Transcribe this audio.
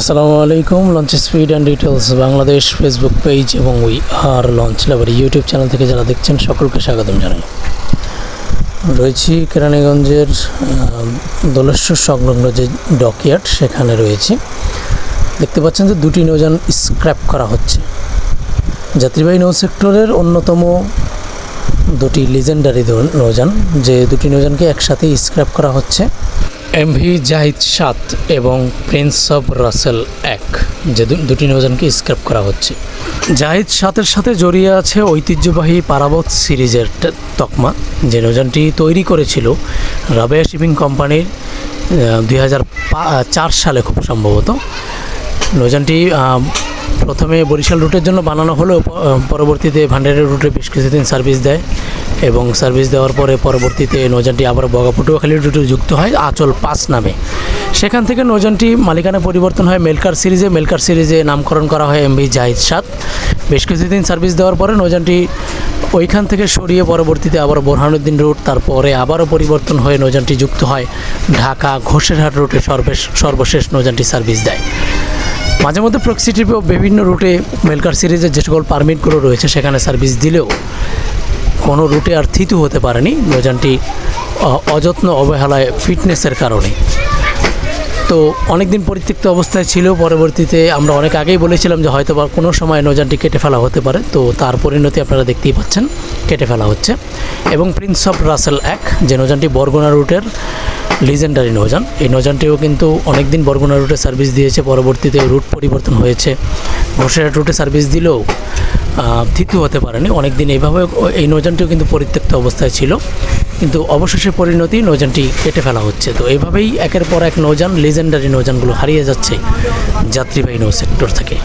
আসসালামু আলাইকুম launch speed and details Bangladesh Facebook page এবং we are launch lover YouTube channel থেকে যারা দেখছেন, সকলকে স্বাগতম জানাই। রয়েছি কেরানীগঞ্জের দোলেশ্বর সংলগ্ন যে ডকইয়ার্ড সেখানে রয়েছে। দেখতে পাচ্ছেন যে দুটি নৌযান স্ক্র্যাপ করা হচ্ছে। যাত্রীবাহী নৌ সেক্টরের অন্যতম দুটি লিজেন্ডারি নৌযান, যে দুটি নৌযানকে একসাথে স্ক্র্যাপ করা হচ্ছে। এমভি জাহিদ সাত এবং প্রিন্স অফ রাসেল এক, যে দুটি নৌযানকে স্ক্র্যাপ করা হচ্ছে। জাহিদ সাতের সাথে জড়িয়ে আছে ঐতিহ্যবাহী পারাবত সিরিজের তকমা, যে নৌযানটি তৈরি করেছিল রাবেয়া শিপিং কোম্পানির দুই হাজার চার সালে খুব সম্ভবত। নৌযানটি প্রথমে বরিশাল রুটের জন্য বানানো হলেও পরবর্তীতে ভান্ডারের রুটে বেশ কিছুদিন সার্ভিস দেয়। এবং সার্ভিস দেওয়ার পরে পরবর্তীতে নৌযানটি আবার বগা পটুয়াখালী রুটে যুক্ত হয় আচল পাঁচ নামে। সেখান থেকে নৌযানটি মালিকানা পরিবর্তন হয় মেলকার সিরিজে। মেলকার সিরিজে নামকরণ করা হয় এমভি জাহিদ সাত বেশ কিছুদিন সার্ভিস দেওয়ার পরে নৌযানটি ওইখান থেকে সরিয়ে পরবর্তীতে আবার বোরহানুদ্দিন রুট, তারপরে আবারও পরিবর্তন হয়ে নৌযানটি যুক্ত হয় ঢাকা ঘোষেরহাট রুটে সর্বেশ, সর্বশেষ নৌযানটি সার্ভিস দেয়। মাঝে মধ্যে প্রক্সি বিভিন্ন রুটে মেলকার সিরিজের যে সকল পারমিটগুলো রয়েছে সেখানে সার্ভিস দিলেও কোনো রুটে আর থিতু হতে পারেনি। নৌযানটি অযত্ন অবহেলায় ফিটনেসের কারণে। তো অনেক দিন পরিত্যক্ত অবস্থায় ছিল, পরবর্তীতে আমরা অনেক আগেই বলেছিলাম যে হয়তো বা কোনো সময় নৌযানটি কেটে ফেলা হতে পারে। তো তার পরিণতি আপনারা দেখতেই পাচ্ছেন, কেটে ফেলা হচ্ছে। এবং প্রিন্স অফ রাসেল এক, যে নৌযানটি বরগুনা রুটের লিজেন্ডারি নৌযান এই নৌযানটিও কিন্তু অনেক দিন বরগুনা রুটে সার্ভিস দিয়েছে। পরবর্তীতে রুট পরিবর্তন হয়েছে। ঘোষেরহাট রুটে সার্ভিস দিলেও থিতু হতে পারেনি। অনেক দিন এইভাবে এই নৌযানটিও কিন্তু পরিত্যক্ত অবস্থায় ছিল। কিন্তু অবশেষে পরিণতি নৌযানটি কেটে ফেলা হচ্ছে। তো এইভাবেই একের পর এক নৌযান লিজেন্ডারি নৌযানগুলো হারিয়ে যাচ্ছে যাত্রীবাহী নৌ সেক্টর থেকে।